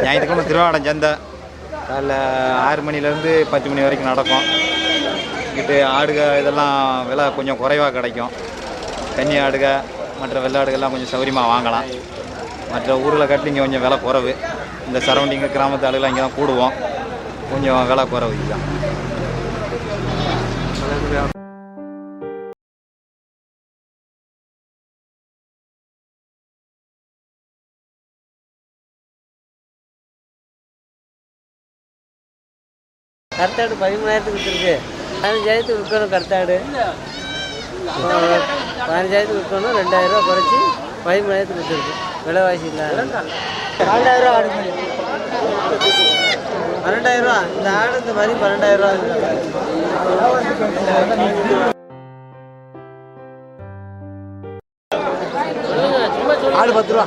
ஞாயிற்றுக்கிழமை திருவாடம் சந்தை. காலைல ஆறு மணிலேருந்து பத்து மணி வரைக்கும் நடக்கும். இங்கிட்டு ஆடுக இதெல்லாம் விலை கொஞ்சம் குறைவாக கிடைக்கும். கன்னி ஆடுக மற்ற வெள்ளாடுகள்லாம் கொஞ்சம் சௌகரியமாக வாங்கலாம். மற்ற ஊரில் கட்டி இங்கே கொஞ்சம் விலை குறவு. இந்த சரௌண்டிங்கு கிராமத்து ஆளுகளாம் இங்கே தான் கூடுவோம். கொஞ்சம் விலை குறவு இதுதான். கருத்தாடு பதிமூணாயிரத்துக்கு விற்றுருக்கு பதினஞ்சாயிரத்துக்கு விற்கணும் கருத்தாடு. பதினஞ்சாயிரத்துக்கு விற்கணும் ரெண்டாயிரம் ரூபா குறைச்சி பதிமூணாயிரத்துக்கு விற்றுருக்கு விலைவாசி இல்லை. பன்னெண்டாயிரம் ரூபா ஆடு ரூபா இந்த ஆடு இந்த மாதிரி பன்னெண்டாயிரம் ரூபா ஆடு பத்து ரூபா.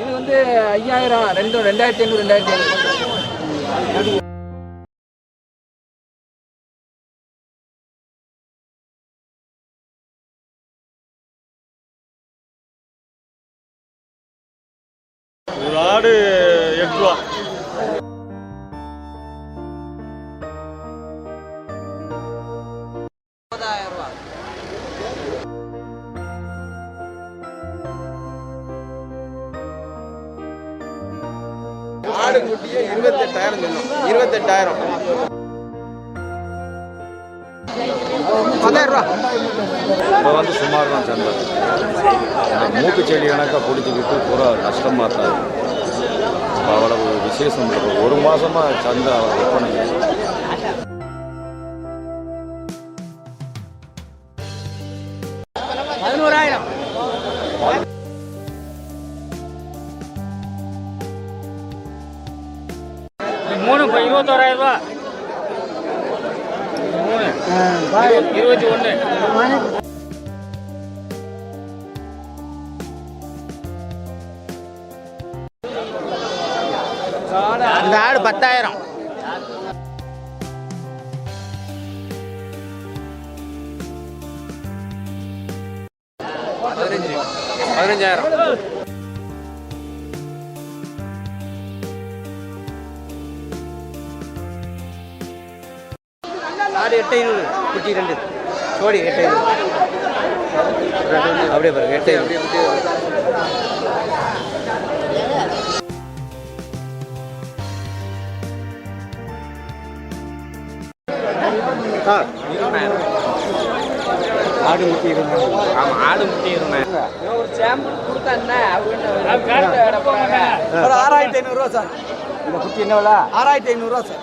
இது வந்து ஐயாயிரம் ரெண்டு ரெண்டாயிரத்தி ஐநூறு ரெண்டாயிரத்தி ஐநூறு. ஆடு குட்டியே இருபத்தெட்டாயிரம் சொன்னோம். இருபத்தெட்டாயிரம். பத்தாயிரம் ரூபா. இப்போ வந்து சுமார் தான் சந்தை. எனக்கு மூக்கு செடி கணக்காக பிடிச்சிக்கிட்டு பூரா கஷ்டமாக தான் இப்போ அவ்வளவு விசேஷம் ஒரு மாதமாக சந்தை விற்பனை இருபத்தி ஒன்று இந்த ஆடு பத்தாயிரம். பதினஞ்சாயிரம் ஆடு எட்டு ஐநூறு குட்டி ரெண்டு. சோடி எட்டு ஐநூறு அப்படியே பாருங்க எட்டு ஆடு முட்டி இருந்தாங்க ஆமாம் ஆடு முட்டி இருந்தேன் ஒரு சாம்பிள் கொடுத்தா ஒரு ஆறாயிரத்தி ஐநூறுரூவா சார். இந்த குட்டி என்ன ஆறாயிரத்தி ஐநூறுரூவா சார்.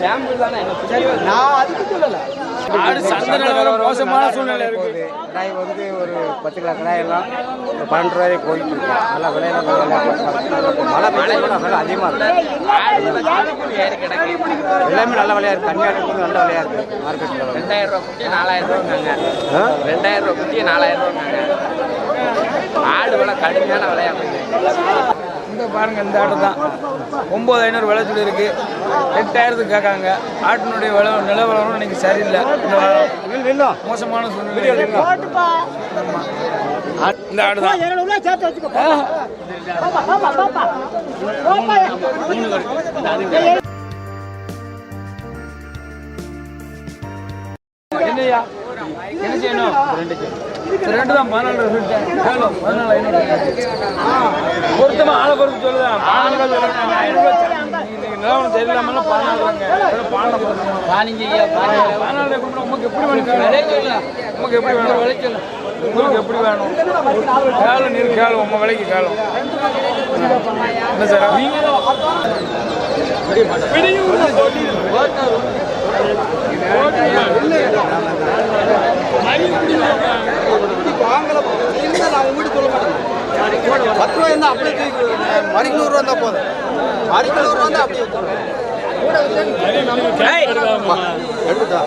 சாம்பிள் தானே? நான் அதுக்கு சொல்லலை. ஆடு சந்தை நிலவரம் மோசமான சூழ்நிலை இருக்கு. கடாய் வந்து ஒரு பத்து கிலோ கடாய் எல்லாம் ஒரு பன்னெண்டு ரூபாய் போயிட்டு இருக்கு. நல்லா விலையெல்லாம் நல்லா மழை பெய்யும் விலை அதிகமாக இருக்கு. எல்லாமே நல்ல விலையா இருக்கு. கன்னியாடி கூட நல்ல விலையா இருக்கு. மார்க்கெட்டில் ரெண்டாயிரம் ரூபா குட்டி நாலாயிரம் ரூபாங்க ரெண்டாயிரம் ரூபா குட்டி நாலாயிரம் ரூபாங்க ஆடு விலை கடுமையான விலையா இந்த பாருங்க இந்த ஆடு தான். ஒம்பது ஐநூறு விலை சொல்லி இருக்கு எட்டாயிரத்துக்கு கேட்காங்க. ஆட்டினுடைய விலை நிலவரம் இன்னைக்கு சரியில்லை. இந்த மோசமான சூழ்நிலை. இந்த ஆடு தான். என்னையா? என்ன செய்யணும்? ரெண்டு தான் பதினாலு சொல்லிட்டேன் கேளு பதினாலு ஐநூறு பொருத்தமா ஆளை பொறுத்து சொல்லுதான் பதினாலு சொல்லுங்க ஐநூறு நிலவரம் தெரியலாமல பதினாலு ரூபாங்க பதினாலு பதினஞ்சு பதினாலு கூப்பிட உங்களுக்கு எப்படி வேணும் உங்களுக்கு எப்படி வேணும்? விலை சொல்லு உங்களுக்கு எப்படி வேணும்? கேளு நீர் கேளு உங்க விலைக்கு கேளு. என்ன சார்? வாங்கல. இருந்தால் நான் உங்ககிட்ட சொல்ல மாட்டேன். பத்து ரூபா இருந்தால் அப்படியே தூக்கி மணிக்கு நூறுரூவா இருந்தால் போதும். மணிக்கு நூறுரூவா இருந்தால் அப்படியே எடுத்துட்டா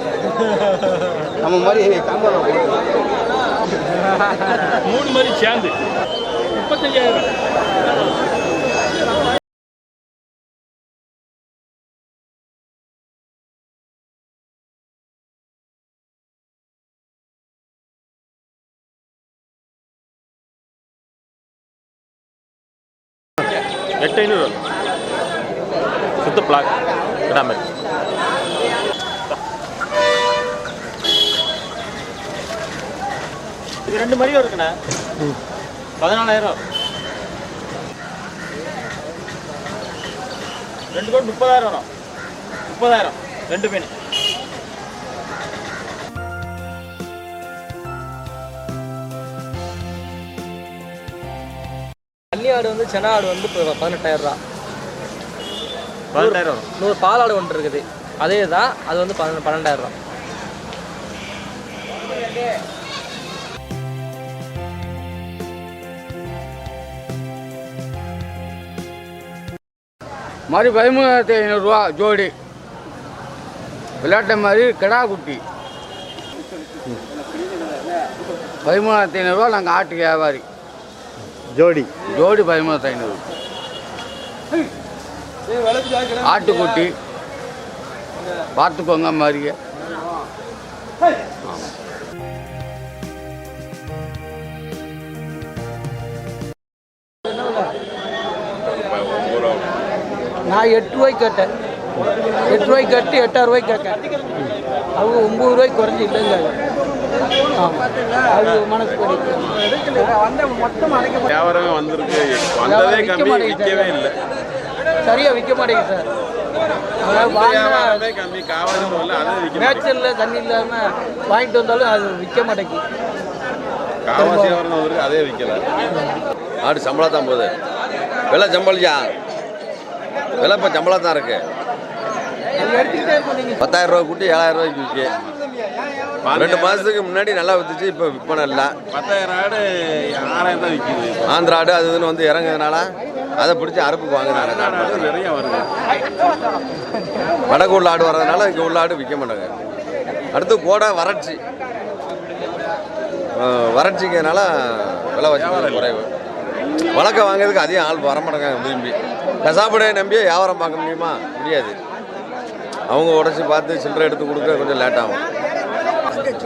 நம்ம மாதிரி காம்பவுண்ட் மூணு மாதிரி சேர்ந்து. முப்பத்தஞ்சாயிரம். எட்டு ஐநூறு சுத்த பிளாக் கிடாம இது ரெண்டு மணி இருக்குண்ணே பதினாலாயிரம். ரெண்டு கோடி முப்பதாயிரம் வரும். முப்பதாயிரம். ரெண்டு மீன். ஆடு வந்து சென ஆடு வந்து இப்போ பதினெட்டாயிரம் ரூபா பதினெட்டாயிரம் நூறு பால் ஆடு ஒன்று இருக்குது. அதே தான் அது வந்து பன்ன பன்னெண்டாயிரம் ரூபா மாதிரி பதிமூணாயிரத்தி ஐநூறுரூவா ஜோடி. விளையாட்டு மாதிரி கிடா குட்டி. பதிமூணாயிரத்தி ஐநூறுரூவா நாங்கள் ஆட்டு வியாபாரி. ஜோடி. ஜோடி பதிமூணாயிரத்தி ஐநூறு. ஆட்டுக்குட்டி. பார்த்துக்கோங்க மாதிரியே நான் எட்டு ரூபாய்க்கு கேட்டேன். எட்டு ரூபாய்க்கு கட்டி எட்டாயிரம் ரூபாய்க்கு கேட்கேன் அவங்க ஒம்பது ரூபாய்க்கு குறைஞ்சி இல்லைங்க வியாபாரமே வந்திருக்கு. வந்ததே கம்மி, விக்கவே இல்லை. சரியாக விற்க மாட்டேங்குது சார். மேய்ச்சலில் தண்ணி இல்லாமல் வாங்கிட்டு வந்தாலும் அது விற்க மாட்டேங்குது. காவாசி வியாபாரம் வந்திருக்கு அதே விற்கல ஆடு சம்பளம் தான் போகுது. விலை சம்பளியா விலை இப்போ சம்பளம் தான் இருக்கு பத்தாயிரம் ரூபா கூட்டி ஏழாயிரம் ரூபாய்க்கு விற்கி. ரெண்டு மாதத்துக்கு முன்னாடி நல்லா வித்துச்சு இப்போ விற்பனை இல்லை பத்தாயிரம் ஆடு ஆறாயிரம் தான் விற்கிது ஆந்திரா ஆடு அது இதுன்னு வந்து இறங்குறதுனால அதை பிடிச்சி அறுப்புக்கு வாங்குறாங்க. ஆடு நிறைய வருது. வடக்கு உள்ள ஆடு வர்றதுனால இங்கே உள்ள ஆடு விற்க மாட்டாங்க. அடுத்து கோடை வறட்சி. வறட்சிங்கிறதுனால விலை வச்சு குறைவு. வழக்க வாங்குறதுக்கு அதிகம் ஆள் வர மாட்டாங்க விரும்பி. கசாப்படையை நம்பி வியாபாரம் பார்க்க முடியுமா? முடியாது. அவங்க உடச்சி பார்த்து சில்லறை எடுத்து கொடுக்க கொஞ்சம் லேட் ஆகும்.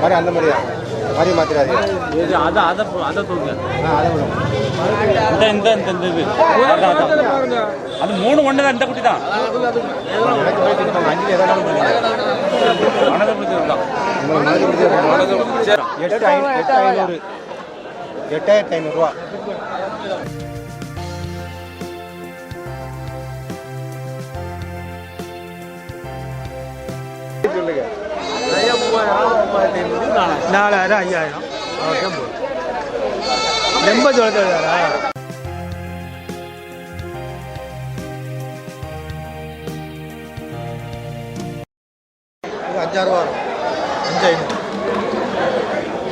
மாதிரி அந்த மாதிரியா மாதிரி மாத்திராது அதான் அதை அதை தூங்க இந்த இந்த இந்த இந்த இது. அது மூணு ஒன்று தான் இந்த குட்டி தான். அஞ்சு எதாவது மனதை பிடிச்சிருக்கான் எட்டு ஐநூறு. எட்டாயிரத்தி ஐநூறுரூவா நாலாயிரம் ஐயாயிரம். ரொம்ப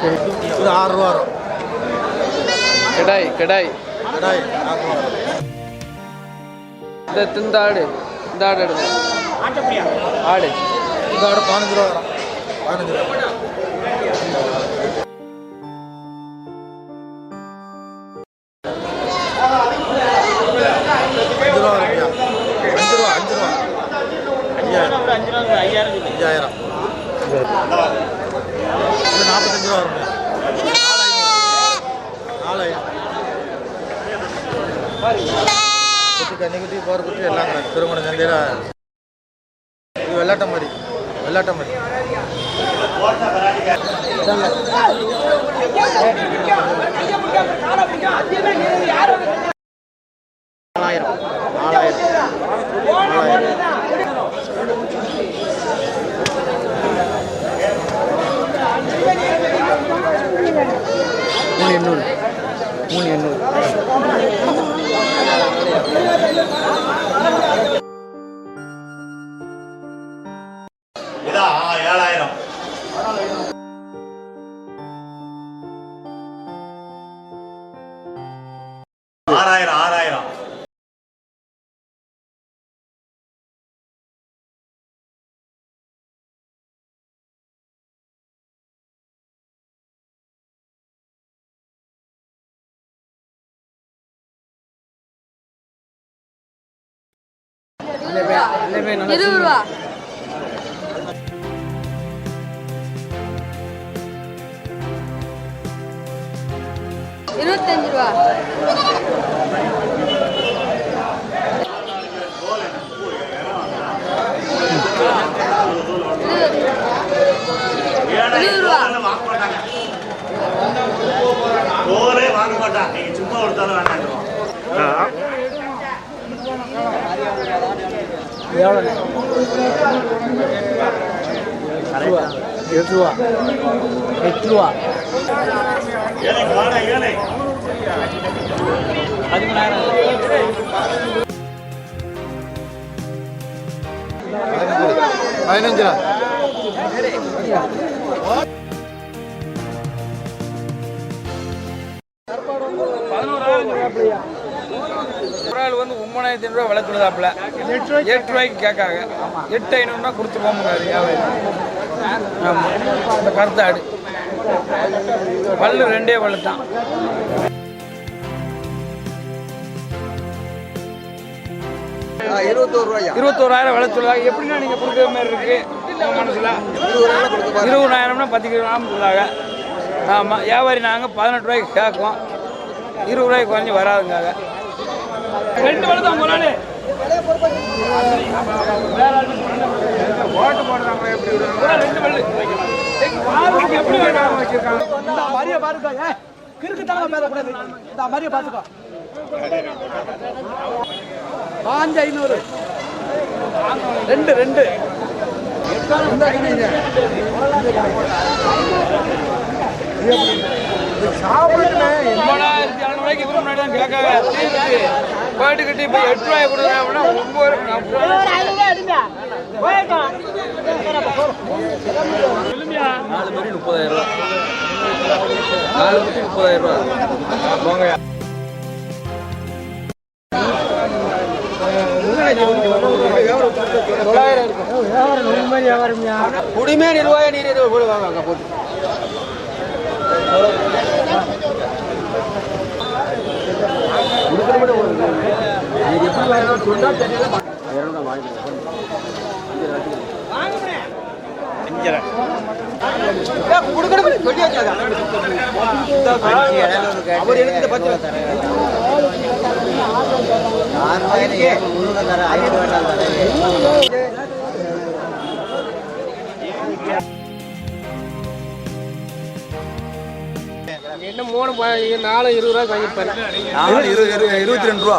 இது ஆறு ரூபா வரும். கிடாய் கிடாய். கடாய் இந்த இந்த ஆடு இந்த ஆடு எடுங்க. ஆடு. இந்த ஆடு பதினஞ்சு ரூபா வரும். பதினஞ்சு ரூபா. ரூபா வரும்யா அஞ்சு ரூபா அஞ்சு ரூபா நாலாயிரம் குட்டி கன்னி குட்டி குட்டி எல்லாம் திருமண சந்தையில். இது மாதிரி. வெள்ளாட்டம் மாதிரி. நாலாயிரம். நாலாயிரம். நாலாயிரம். மூணு எண்ணூறு. மூணு எண்ணூறு. ஏழாயிரம். ஆறாயிரம் ஆறாயிரம். இருபது ரூபா. இருபத்தஞ்சு ரூபா. இருபது ரூபா. வாங்க மாட்டாங்க. தோலே வாங்க நீங்க சும்மா வேண்டாம் எட்டு ரூபா எட்டு ரூபா ஏழை வாடா ஏழை பதினஞ்சு வந்து ஒன்பதாயிரத்தி ஐநூறுரூவா விலை சொல்லுதாப்புல எட்டு ரூபாய்க்கு கேட்காங்க. எட்டு ஐநூறுனா கொடுத்துருவோம் வியாபாரி ஆமாம் இந்த கருத்தாடு. பல்லு ரெண்டே பல்லு தான். இருபத்தோரு இருபத்தோராயிரம் விலை சொல்லுவாங்க. எப்படின்னா நீங்கள் கொடுக்குற மாதிரி இருக்கு. மனசுல. இருபதாயிரம்னா பத்து கிராம் சொல்லுவாங்க. ஆமாம் வியாபாரி நாங்கள் பதினெட்டு ரூபாய்க்கு கேட்கும். இருபது ரூபாய்க்கு குறைஞ்சி வராதுங்க. ரெண்டு வேலை தான் போனாலே ஓட்டு போடுறாங்க எப்படி விடுறாங்க? ரெண்டு எப்படி வேணும் வச்சிருக்காங்க இந்த மாதிரியே பாருங்க கிறுக்கு தாங்க பேசக்கூடாது. இந்த மாதிரியே பார்த்துக்கோ பாஞ்சு ஐநூறு. ரெண்டு ரெண்டு. ஒன்பதாயிரத்தி எழுநூறுவாய்க்கு இவரு முன்னாடி தான் கேட்காங்க. தீர்ந்து போயிட்டு கிட்டி இப்போ எட்டு ரூபாய் கொடுக்குறேன் அப்படின்னா ஒன்பது நாலு மணி முப்பதாயிரம் ரூபா நாலு மணி முப்பதாயிரம் ரூபா. போங்க. குடிமே நிர்வாக நீர் போடுவாங்க போட்டு. அவர் எடுத்து பத்து என்ன மூணு நாலு இருபது ரூபாய் வாங்கியிருப்பாரு. நாலு இருபது இருபத்தி ரெண்டு ரூபா.